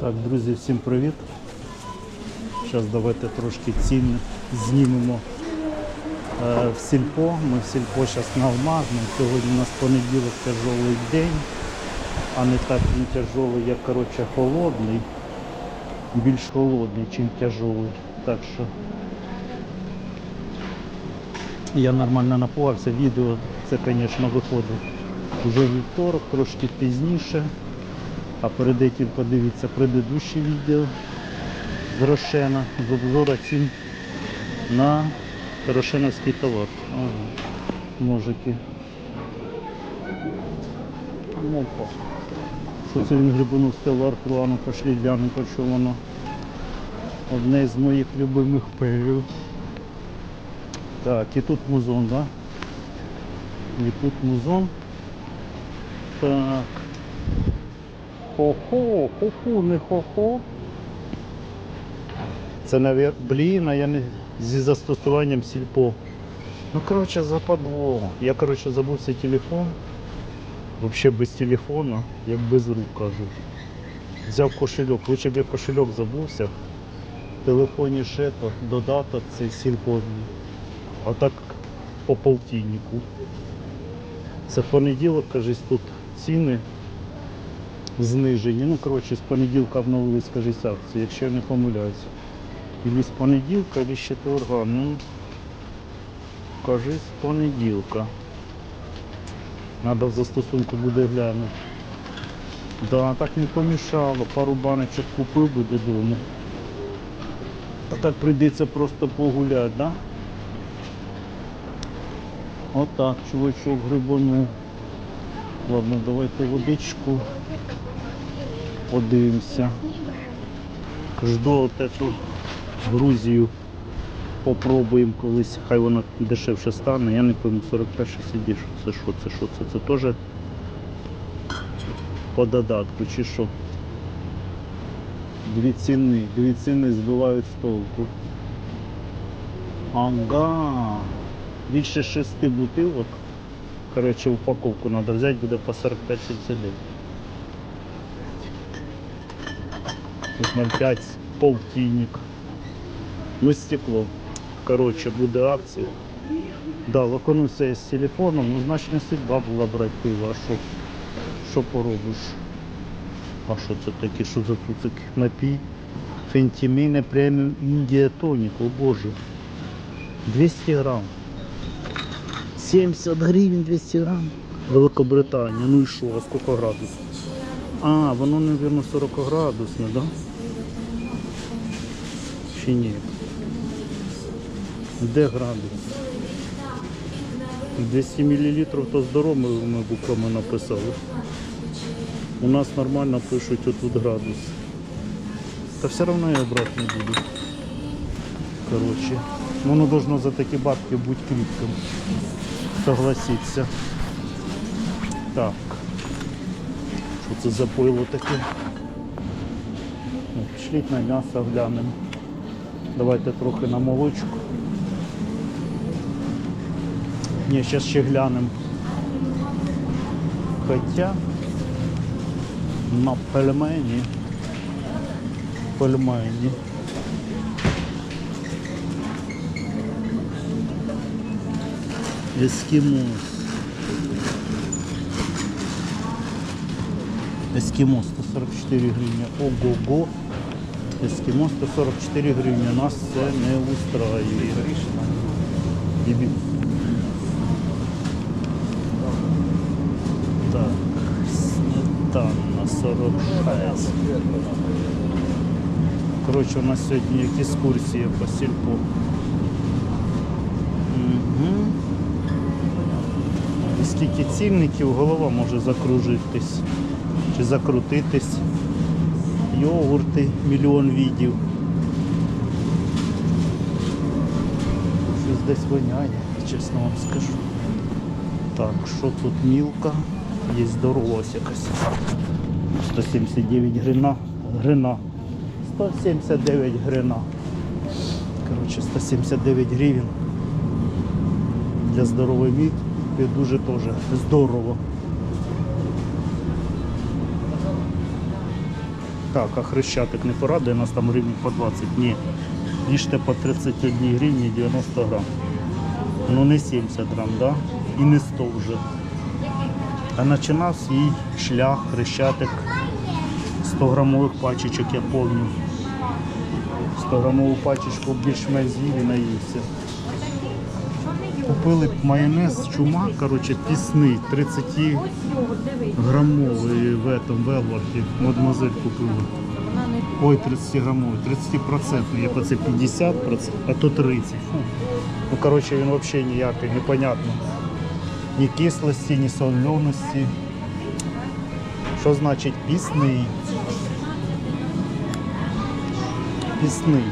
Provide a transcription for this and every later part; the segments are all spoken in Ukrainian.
Так, друзі, всім привіт. Зараз давайте трошки цін знімемо е, в сільпо. Ми в сільпо зараз на Алмазному. Сьогодні у нас понеділок тяжелий день, а не так він тяжелий, як коротше, холодний. Більш холодний, ніж тяжелий. Так що я нормально напувався. Відео це, звісно, виходить вже вівторок, трошки пізніше. А перед этим подивіться предыдущее відео з Рошена, з обзора цін на рошеновський товар. Ага. Ножики. Ну, Опа. Що це він грибанув стелар Руану пошли по чому воно. Одне з моїх любимих перів. Так, і тут музон, да? І тут музон. Так. Хо-хо, хо-хо, не хо-хо. Це навер... блін, а я не зі застосуванням сільпо. Ну коротше западло. Я коротше забувся телефон. Взагалі без телефона, як без рук кажу. Взяв кошельок, лучше б я кошельок забувся. В телефоні ще то, додаток цей сільпо. А так по полтиннику. Це понеділок, кажись, тут ціни знижені. Ну, коротше, з понеділка обновились, кажись, акції, якщо я не помиляюся. Ілі з понеділка, ілі з четверга. Ну, кажись, з понеділка. Надо в застосунку буде глянути. Да, так не помішало. Пару баночок купив би додому. А так прийдеться просто погуляти, да? Отак, чувачок грибанув. Ладно, давайте водичку подивимося. Жду от Грузію. Попробуємо колись, хай вона дешевше стане. Я не пам'ятаю, 41 сидиш. Це що, це що, це? Це теж по додатку чи що? Дві ціни, дві ціни збивають з толку. Ага. Більше шести бутилок. Короче, упаковку надо взять, буде по 45-69. Тут 0,5 полтинник. Ну стекло. Короче, буде акція. Да, лаконувся я з телефоном, ну значить не судьба була брати пиво, а що? Що поробиш? А що це таке? Що за цуцик? Напій? Фентіміне преміум Індія тонік, о боже. 200 грам. 70 гривень 200 грам. Великобританія. Ну і що, а скільки градусів? А, воно, мабуть, 40 градусне, да? Чи ні? Де градус? 200 мл то здоровими буквами написали. У нас нормально пишуть отут градус. Та все одно я брати не буду. Короче. Воно должно за такі бабки бути кріпким. Согласиться. Так. Що це за пойло таке? Пішліть на м'ясо глянемо. Давайте трохи на молочку. Ні, зараз ще глянемо. Хоча на пельмені. Пельмені. Ескімос. Ескімос 144 гривні. Ого-го. Ескімос 144 гривні. Нас це не устраює. Так, сметана 46. Коротше, у нас сьогодні екскурсія по сільпо. Угу. І скільки цінників, голова може закружитись чи закрутитись. Йогурти, мільйон відів. Щось десь воняє, чесно вам скажу. Так, що тут мілка? Є здоровась якась. 179 грина. Грина. 179 грина. Коротше, 179 гривень. Для здорової мід дуже теж здорово. Так, а хрещатик не порадує нас там гривні по 20. Ні. Їжте по 31 гривні 90 грам. Ну не 70 грам, да? І не 100 вже. А починав свій шлях, хрещатик 100 грамових пачечок, я пам'ятаю. 100 грамову пачечку більш-менш з'їв і наївся. Купили майонез чума, короче, пісний, 30 грамовий в этом велварді. Мадемуазель купила. Ой, 30 грамовий, 30 процентний, як оце 50 а то 30. Фу. Ну, короче, він взагалі ніякий, непонятно. Ні кислості, ні соленості. Що значить пісний? Пісний.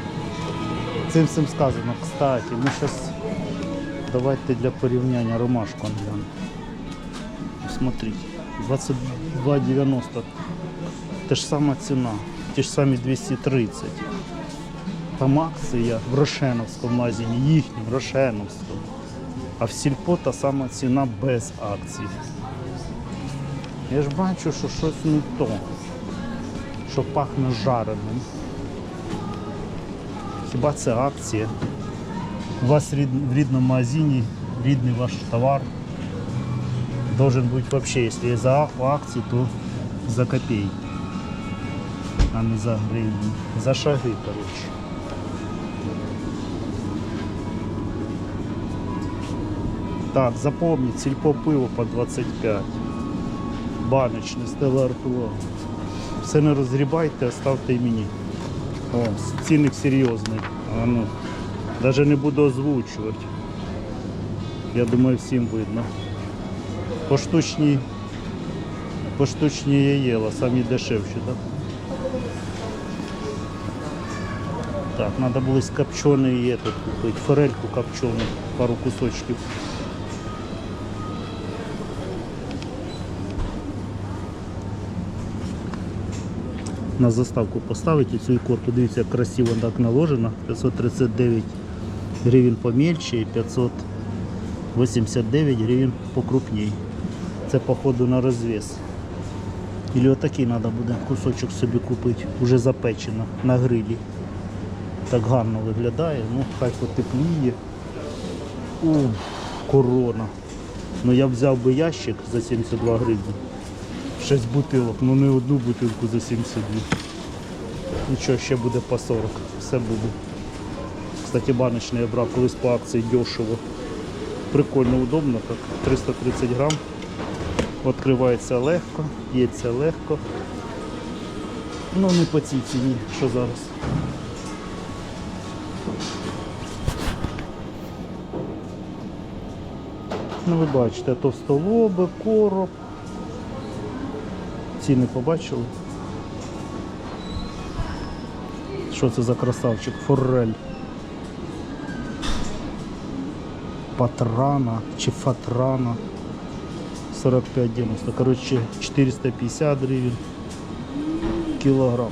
Цим всім сказано. Кстати, ми зараз давайте для порівняння ромашку глянемо. Смотрите, 22,90. Те ж сама ціна, ті ж самі 230. Там акція в Рошеновському магазині, їхнім Рошеновському. А в сільпо та сама ціна без акції. Я ж бачу, що щось не то, що пахне жареним. Хіба це акція? У вас в рідному магазині рідний ваш товар должен бути вообще, если за ак- акції, то за копейки, а не за гривні. За шаги, коротше. Так, запомніть, сільпо пиво по 25. Баночне, Стелла Артуа. Все не розгрібайте, оставте і мені. О, цінник серйозний. А ну, даже не буду озвучувати. Я думаю, всім видно. Поштучні, поштучні я їла, самі дешевші, так? Так, треба було з копчений этот купити, форельку копчену, пару кусочків. На заставку поставити цю ікорку. Дивіться, як красиво так наложено. 539 гривень помельче і 589 гривень покрупней. Це походу на розвес. Или отакий треба буде кусочок собі купити, вже запечено на грилі. Так гарно виглядає, ну хай потепліє. Ух, корона. Ну я взяв би ящик за 72 гривні. 6 бутилок, ну не одну бутилку за 72. Нічого, ще буде по 40. Все буде. Кстати, баночний я брав колись по акції дешево. Прикольно, удобно, так. 330 грам. Відкривається легко, п'ється легко. Ну не по цій ціні, що зараз. Ну ви бачите, товстолоби, короб. Ціни побачили. Що це за красавчик? Форель. Патрана чи фатрана. 45,90. Коротше, 450 гривень. Кілограм.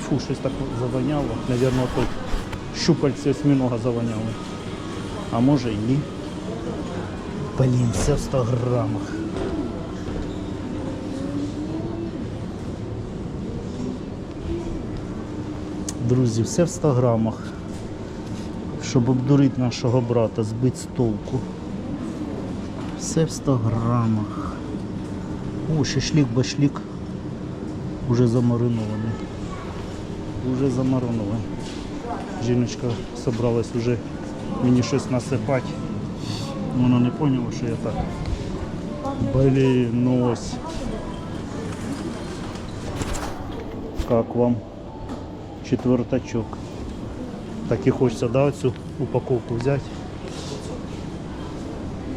Фу, щось так завоняло. Наверно, тут щупальці осьминога завоняли. А може і ні. Блін, все в 100 грамах. Друзі, все в 100 грамах. Щоб обдурити нашого брата, збити з толку. Все в 100 грамах. О, шашлик, башлик. Уже замаринований. Уже замаринований. Жіночка собралась уже мені щось насипати. Вона не поняла, що я так. Блін, ну ось. Как вам? Четвертачок. Так і хочеться да, цю упаковку взяти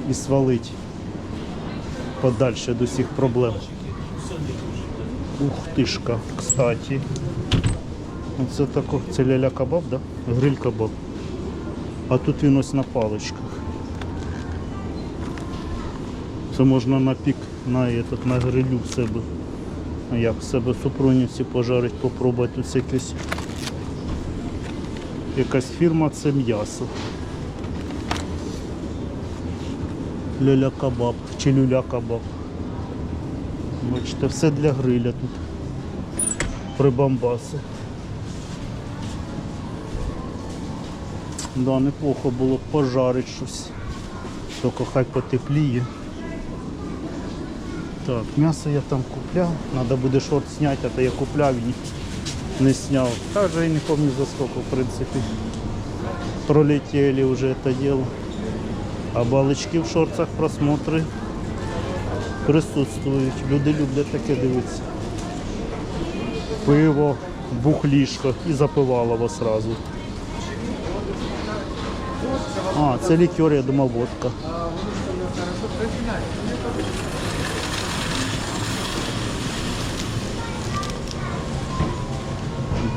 і свалити подальше до всіх проблем. Ух тишка, кстати. Оце тако, це ляля кабаб, да? Гриль кабаб. А тут він ось на паличках. Це можна на пік на, этот, на грилю в себе. Як в себе супруниці пожарить, попробувати тут якесь якась фірма це м'ясо. Ляля кабаб чи люля кабаб. Бачите, все для гриля тут. прибамбаси. Да, неплохо було б пожарити щось. Тільки хай потепліє. Так, м'ясо я там купляв. Треба буде шорт зняти, а то я купляв і не зняв. Та вже і не пам'ятаю за скільки, в принципі. Пролетели вже це діло. А балички в шорцах просмотри присутствують. Люди люблять таке дивитися. Пиво, бухлішко і запивалово сразу. А, це лікер, я думав, водка.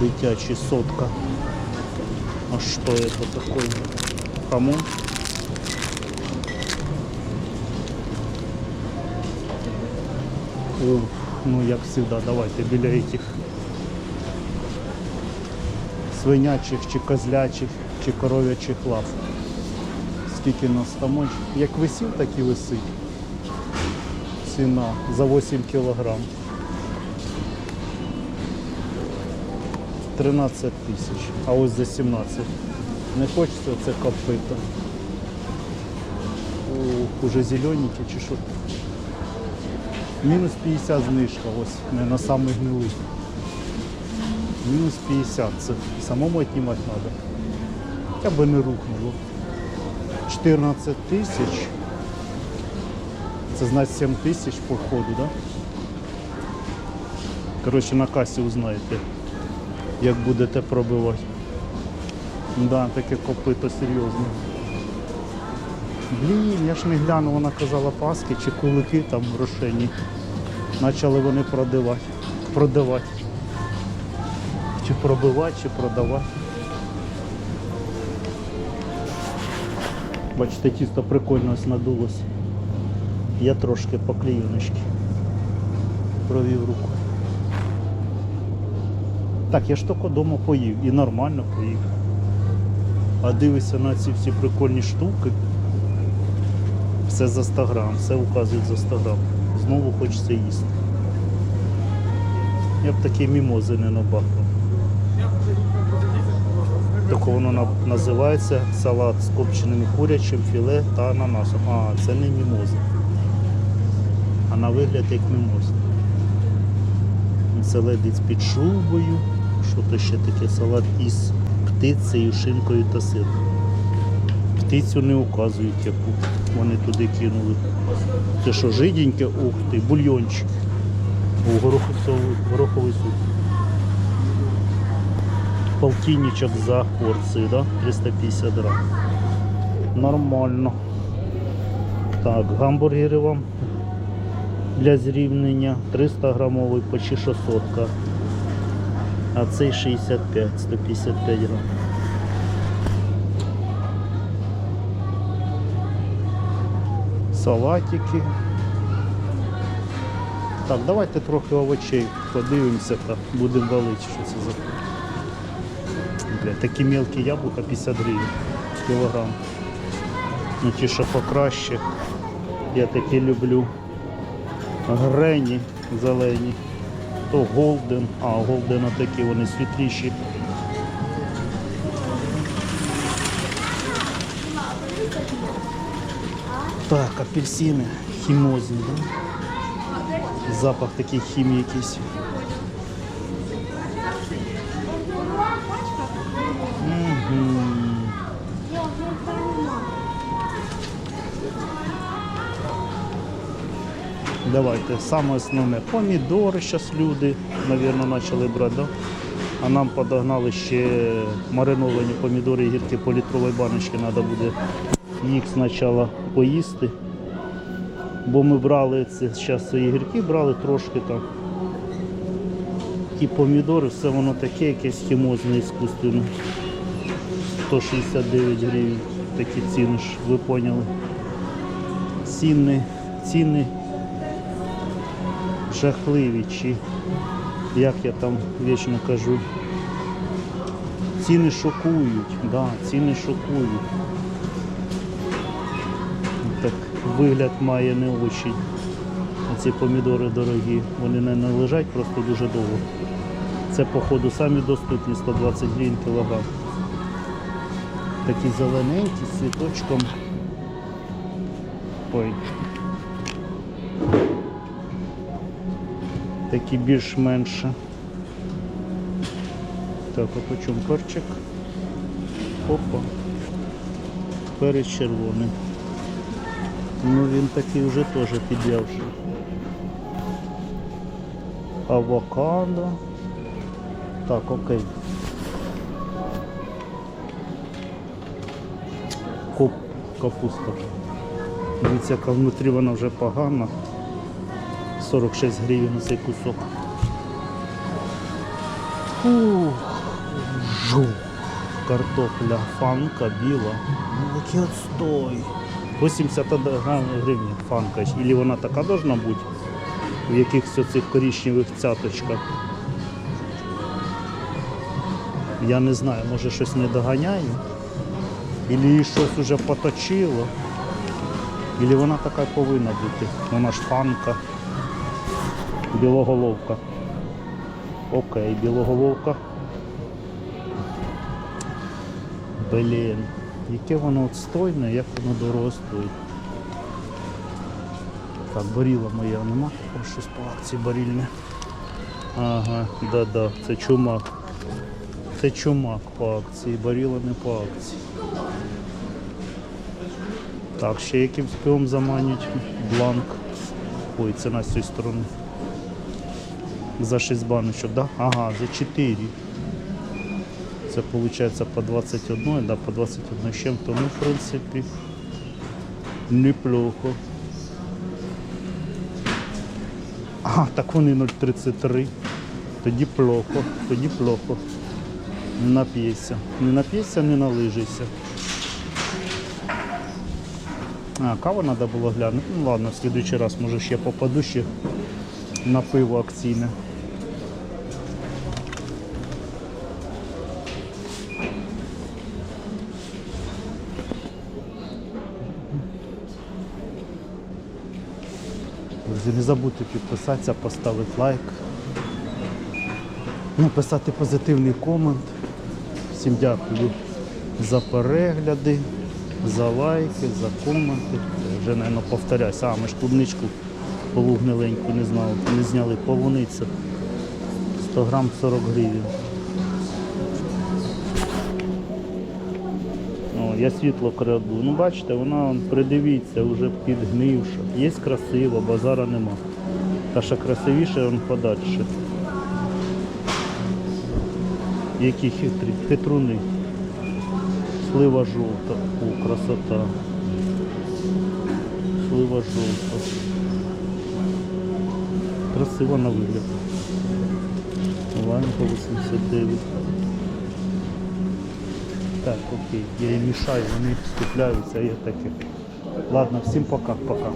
Дитячий сотка. А что это такое? Хамон? Ух, ну як всегда, давайте біля этих свинячих чи козлячих чи коров'ячих лав. Скільки нас там як висів, так і висить. Ціна за 8 кілограм. 13 тисяч, а ось за 17. Не хочеться це копито. Ух, уже зелененькі чи що? Мінус 50 знижка, ось не на самий гнилий. Мінус 50, це самому отнімати треба. Хоча би не рухнуло. 14 тисяч. Це значить 7 тисяч по ходу, так? Да? Коротше, на касі узнаєте, як будете пробивати. Да, таке копито серйозне. Блін, я ж не глянув, вона казала паски чи кулики там рошені. Почали вони продавати. Продавати. Чи пробивати, чи продавати. Бачите, тісто прикольно ось надулось. Я трошки по клеєночки провів руку. Так, я ж тільки вдома поїв і нормально поїв. А дивишся на ці всі прикольні штуки. Все за 100 грам, все указують за 100 грам. Знову хочеться їсти. Я б такі мімози не набахнув. Так воно називається салат з копченим курячим філе та ананасом. А, це не мімози. А на вигляд як мімози. Це ледить під шубою. Що то ще таке салат із птицею, шинкою та сиром. Птицю не указують, яку вони туди кинули. Це що, жиденьке, ух ти, бульйончик. У гороховий, гороховий суп. Полтинничок за порцію, да? 350 грам. Нормально. Так, гамбургери вам для зрівнення 300 грамовий почти 600. А цей 65, 155 грам. Салатики. Так, давайте трохи овочей подивимося та будемо валити, що це за. Бля, такі мелкі яблука 50 гривень кілограм. Ну ті, що покраще. Я такі люблю. Грені зелені. То голден. А, голден такі вони світліші. Так, апельсини хімозні, да? Запах такий хімії якийсь. Давайте, саме основне, помідори зараз люди, мабуть, почали брати, да? а нам подогнали ще мариновані помідори і гірки по літровій баночці, треба буде їх спочатку поїсти. Бо ми брали це зараз свої гірки, брали трошки там. Ті помідори, все воно таке, якесь хімозне, іскусственне. 169 гривень, такі ціни ж, ви поняли. Ціни, ціни жахливі, чи як я там вічно кажу. Ціни шокують, да, ціни шокують. Так вигляд має не очень. Ці помідори дорогі. Вони не, лежать просто дуже довго. Це походу самі доступні 120 гривень кілограм. Такі зелененькі з цвіточком. Ой. Такі більш-менше. Так, а перчик? Опа. Перець червоний. Ну він такий вже теж під'явший. Авокадо. Так, окей. Коп, капуста. Дивіться, яка внутрі вона вже погана. 46 гривень цей кусок. Фух. Жух. Картопля фанка біла. Ну який отстой. 81 гривень фанка. Или вона така должна бути? В якихось оцих коричневих цяточках. Я не знаю, може щось не доганяє. Ілі її щось уже поточило. Ілі вона така повинна бути. Вона ж фанка. Білоголовка. Окей, білоголовка. Блін, яке воно отстойне, як воно дорого стоїть. Так, баріла моя нема. О, щось по акції барільне. Ага, да-да, це чумак. Це чумак по акції, баріла не по акції. Так, ще якимсь пивом заманюють. Бланк. Ой, ціна з цієї сторони. За 6 баночок, да? Ага, за 4. Це виходить по 21, да, по 21 з чим-то. Ну, в принципі, неплохо. А, так вони 0,33. Тоді плохо, тоді плохо. Не нап'єшся. Не нап'єшся, не налижися. А, каву треба було глянути. Ну ладно, в следующий раз може ще попаду ще на пиво акційне. Друзі, не забудьте підписатися, поставити лайк, написати позитивний комент. Всім дякую за перегляди, за лайки, за коменти. Вже, мабуть, повторяюся. А, ми ж клубничку полу гниленьку не знали, не зняли. Полуниця 100 грам 40 гривень. Я світло краду. Ну бачите, вона придивіться, вже підгнивша. Є красиво, базара нема. Та ще красивіше он подальше. Які хитрі, хитруни. Слива жовта. О, красота. Слива жовта. Красиво на вигляд. По 89. Так, окей, я їм мішаю, вони скупляються, я таке. Ладно, всім пока, пока.